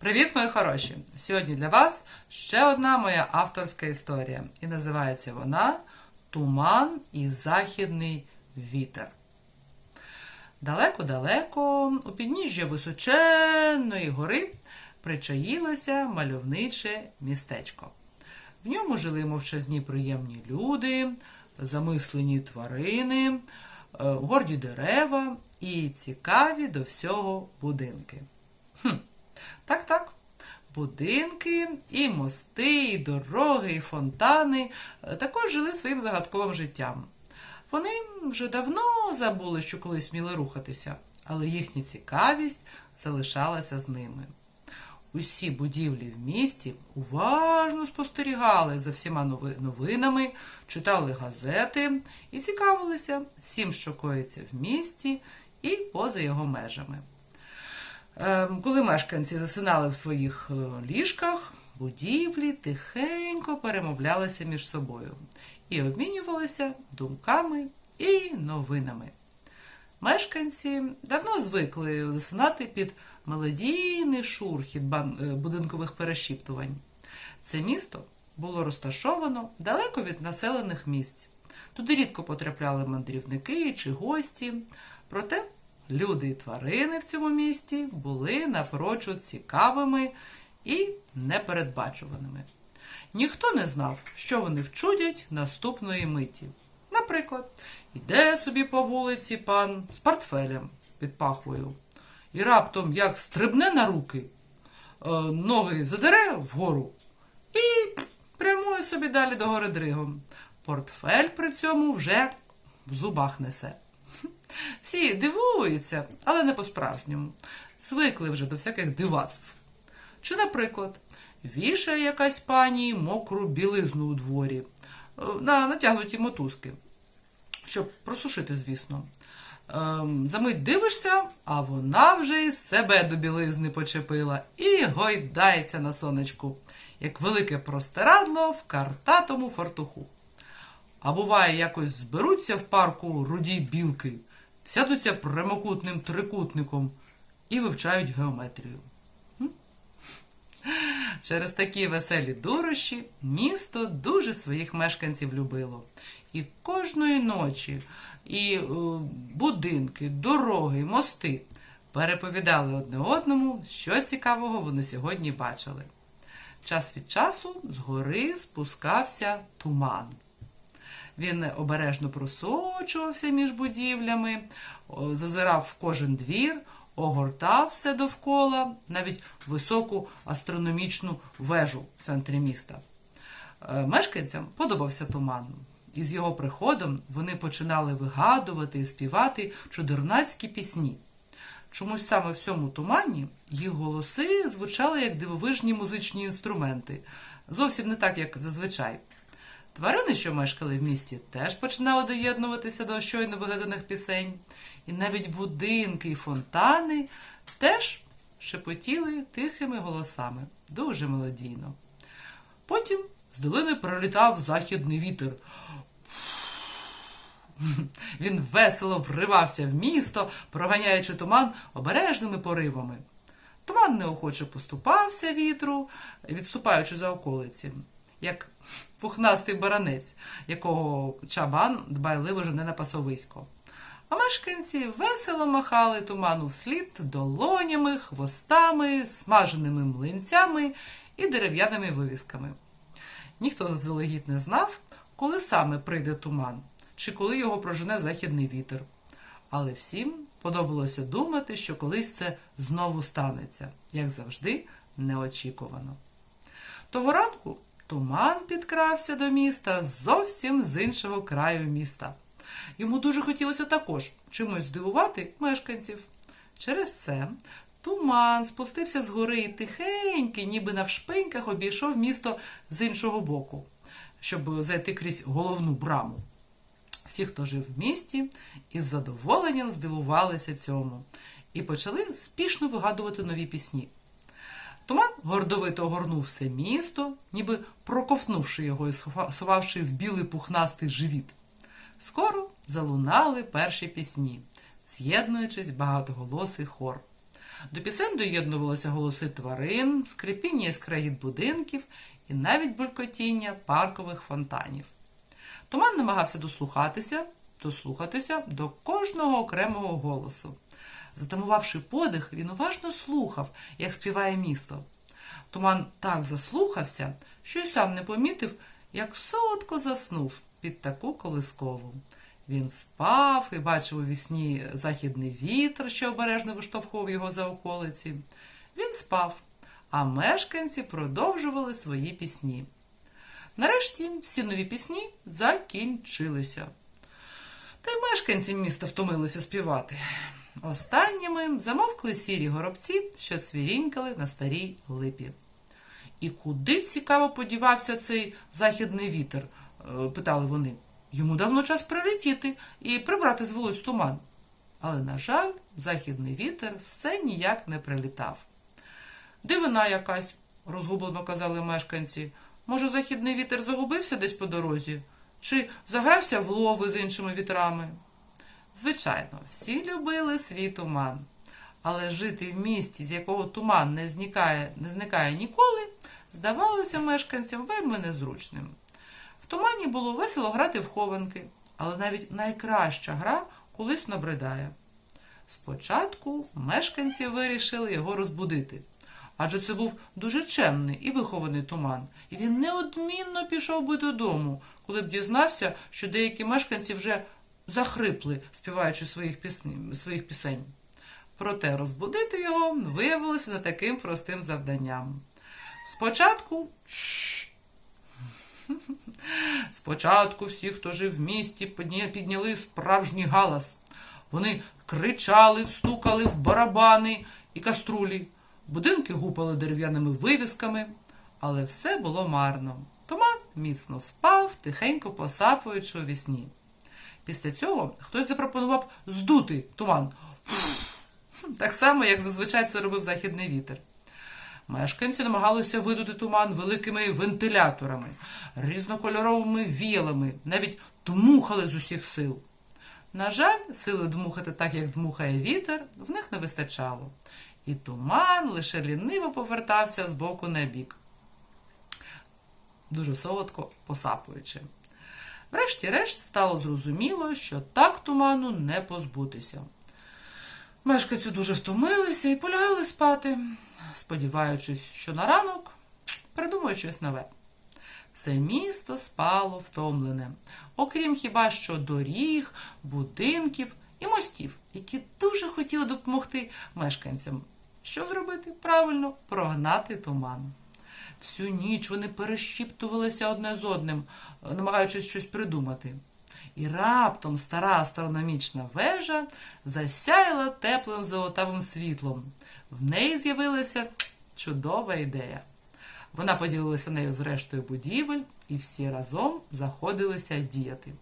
Привіт, мої хороші! Сьогодні для вас ще одна моя авторська історія. І називається вона Туман і західний вітер. Далеко-далеко у підніжжя височенної гори причаїлося мальовниче містечко. В ньому жили мовчазні приємні люди, замислені тварини, е, горді дерева і цікаві до всього будинки. Так, так. Будинки, і мости, і дороги, і фонтани е, також жили своїм загадковим життям. Вони вже давно забули, що колись вміли рухатися, але їхня цікавість залишалася з ними. Усі будівлі в місті уважно спостерігали за всіма новинами, читали газети і цікавилися всім, що коїться в місті і поза його межами. Ем, Коли мешканці засинали в своїх е, ліжках, будівлі тихенько перемовлялися між собою і обмінювалися думками і новинами. Мешканці давно звикли засинати під мелодійний шурхіт е, будинкових перешіптувань. Це місто було розташовано далеко від населених місць. Туди рідко потрапляли мандрівники чи гості. Проте люди і тварини в цьому місті були напрочуд цікавими і непередбачуваними. Ніхто не знав, що вони вчудять наступної миті. Наприклад, іде собі по вулиці пан з портфелем під пахвою, і раптом як стрибне на руки, е, ноги задере вгору і прямує собі далі до гори дригом. Портфель при цьому вже в зубах несе. Всі дивуються, але не по-справжньому. Звикли вже до всяких дивацтв. Чи, наприклад, вішає якась пані мокру білизну у дворі е, на натягнуті мотузки, щоб просушити, звісно. Ем, замить дивишся, а вона вже із себе до білизни почепила і гойдається на сонечку, як велике простирадло в картатому фартуху. А буває, якось зберуться в парку руді білки, сядуться прямокутним трикутником і вивчають геометрію. Через такі веселі дурощі місто дуже своїх мешканців любило. І кожної ночі і е, будинки, дороги, мости переповідали одне одному, що цікавого вони сьогодні бачили. Час від часу з гори спускався туман. Він обережно просочувався між будівлями, зазирав в кожен двір, огортав все довкола, навіть високу астрономічну вежу в центрі міста. Е, Мешканцям подобався туман. І з його приходом вони починали вигадувати і співати чудернацькі пісні. Чомусь саме в цьому тумані їх голоси звучали як дивовижні музичні інструменти, зовсім не так, як зазвичай. Тварини, що мешкали в місті, теж починали доєднуватися до щойно вигаданих пісень, і навіть будинки і фонтани теж шепотіли тихими голосами, дуже мелодійно. Потім з долини пролітав західний вітер. Він весело вривався в місто, проганяючи туман обережними поривами. Туман неохоче поступався вітру, відступаючи за околиці, як пухнастий баранець, якого чабан дбайливо жене на пасовисько. А мешканці весело махали туману вслід долонями, хвостами, смаженими млинцями і дерев'яними вивісками. Ніхто заздалегідь не знав, коли саме прийде туман, чи коли його прожене західний вітер. Але всім подобалося думати, що колись це знову станеться, як завжди, неочікувано. Того ранку туман підкрався до міста зовсім з іншого краю міста. Йому дуже хотілося також чимось здивувати мешканців. Через це туман спустився з гори і тихенький, ніби навшпиньках обійшов місто з іншого боку, щоб зайти крізь головну браму. Всі, хто жив в місті, із задоволенням здивувалися цьому і почали спішно вигадувати нові пісні. Туман гордовито огорнув все місто, ніби проковтнувши його і схова- сховавши в білий пухнастий живіт. Скоро залунали перші пісні, з'єднуючись багатоголосий хор. До пісень доєднувалися голоси тварин, скрипіння і будинків і навіть булькотіння паркових фонтанів. Туман намагався дослухатися, дослухатися до кожного окремого голосу. Затамувавши подих, він уважно слухав, як співає місто. Туман так заслухався, що й сам не помітив, як солодко заснув під таку колискову. Він спав і бачив у вісні західний вітер, що обережно виштовхував його за околиці. Він спав, а мешканці продовжували свої пісні. Нарешті всі нові пісні закінчилися. Та й мешканці міста втомилися співати. Останніми замовкли сірі горобці, що цвірінькали на старій липі. І куди цікаво подівався цей західний вітер? е, питали вони. Йому давно час прилетіти і прибрати з вулиць туман. Але, на жаль, західний вітер все ніяк не прилітав. Дивина якась, розгублено казали мешканці. Може, західний вітер загубився десь по дорозі? Чи загрався в лови з іншими вітрами? Звичайно, всі любили свій туман. Але жити в місті, з якого туман не зникає, не зникає ніколи, здавалося мешканцям вельми незручним. В тумані було весело грати в хованки, але навіть найкраща гра колись набридає. Спочатку мешканці вирішили його розбудити, адже це був дуже чемний і вихований туман, і він неодмінно пішов би додому, коли б дізнався, що деякі мешканці вже захрипли, співаючи своїх, пісні, своїх пісень. Проте розбудити його виявилося не таким простим завданням. Спочатку. Спочатку всі, хто жив в місті, підняли справжній галас. Вони кричали, стукали в барабани і каструлі, будинки гупали дерев'яними вивісками, але все було марно. Туман міцно спав, тихенько посапуючи у вісні. Після цього хтось запропонував здути туман. Так само, як зазвичай це робив західний вітер. Мешканці намагалися видути туман великими вентиляторами, різнокольоровими віялами, навіть дмухали з усіх сил. На жаль, сили дмухати так, як дмухає вітер, в них не вистачало, і туман лише ліниво повертався з боку на бік, дуже солодко посапуючи. Врешті-решт стало зрозуміло, що так туману не позбутися. Мешканці дуже втомилися і полягали спати, сподіваючись, що на ранок придумають щось нове. Все місто спало втомлене, окрім хіба що доріг, будинків і мостів, які дуже хотіли допомогти мешканцям. Що зробити? Правильно, прогнати туман. Всю ніч вони перешіптувалися одне з одним, намагаючись щось придумати. І раптом стара астрономічна вежа засяяла теплим золотавим світлом. В неї з'явилася чудова ідея. Вона поділилася нею з рештою будівель, і всі разом заходилися діяти.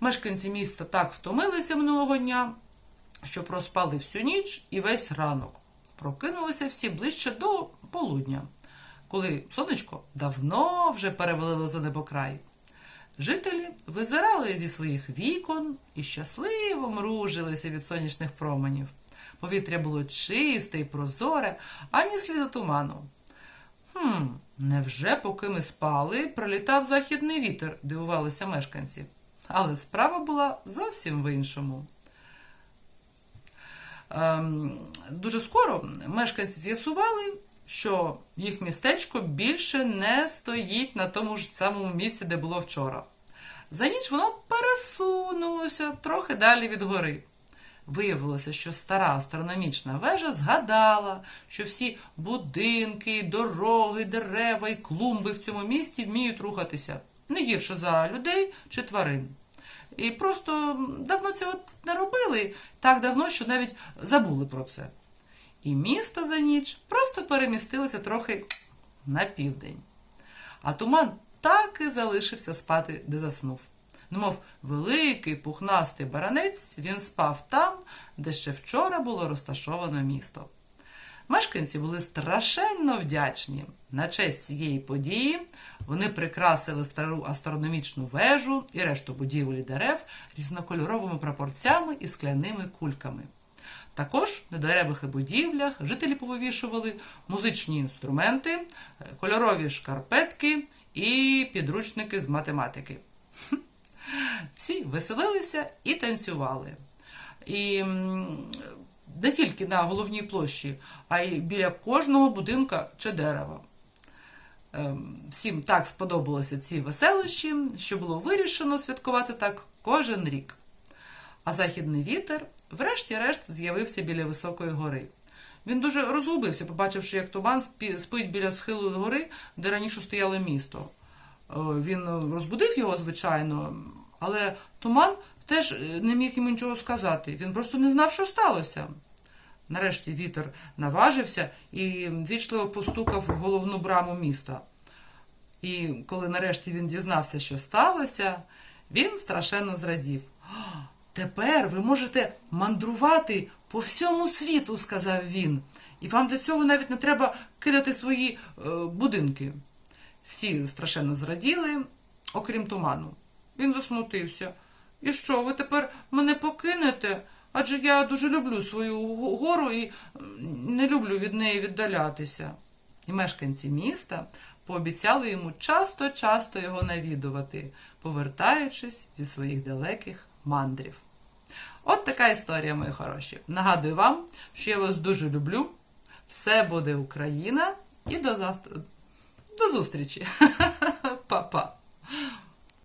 Мешканці міста так втомилися минулого дня, що проспали всю ніч і весь ранок. Прокинулися всі ближче до полудня, коли сонечко давно вже перевалило за небокрай. Жителі визирали зі своїх вікон і щасливо мружилися від сонячних променів. Повітря було чисте і прозоре, ані сліду туману. Хм, невже, поки ми спали, прилітав західний вітер, дивувалися мешканці. Але справа була зовсім в іншому. Ем, дуже скоро мешканці з'ясували, що їх містечко більше не стоїть на тому ж самому місці, де було вчора. За ніч воно пересунулося трохи далі від гори. Виявилося, що стара астрономічна вежа згадала, що всі будинки, дороги, дерева і клумби в цьому місті вміють рухатися не гірше за людей чи тварин. І просто давно цього не робили, так давно, що навіть забули про це. І місто за ніч просто перемістилося трохи на південь. А туман так і залишився спати, де заснув. Немов великий пухнастий баранець, він спав там, де ще вчора було розташовано місто. Мешканці були страшенно вдячні. На честь цієї події вони прикрасили стару астрономічну вежу і решту будівель і дерев різнокольоровими прапорцями і скляними кульками. Також на деревах і будівлях жителі повивішували музичні інструменти, е, кольорові шкарпетки і підручники з математики. Всі веселилися і танцювали. І не тільки на головній площі, а й біля кожного будинка чи дерева. Ем, Всім так сподобалося ці веселощі, що було вирішено святкувати так кожен рік. А західний вітер, врешті-решт, з'явився біля високої гори. Він дуже розгубився, побачивши, як туман спить біля схилу гори, де раніше стояло місто. Е, Він розбудив його, звичайно, але туман теж е, не міг йому нічого сказати. Він просто не знав, що сталося. Нарешті вітер наважився і ввічливо постукав в головну браму міста. І коли нарешті він дізнався, що сталося, він страшенно зрадів. «А, Тепер ви можете мандрувати по всьому світу, сказав він. І вам для цього навіть не треба кидати свої е, будинки. Всі страшенно зраділи, окрім туману. Він засмутився. І що, ви тепер мене покинете? Адже я дуже люблю свою гору і не люблю від неї віддалятися. І мешканці міста пообіцяли йому часто-часто його навідувати, повертаючись зі своїх далеких мандрів. От така історія, мої хороші. Нагадую вам, що я вас дуже люблю. Все буде Україна і до завтра. До зустрічі. Па-па.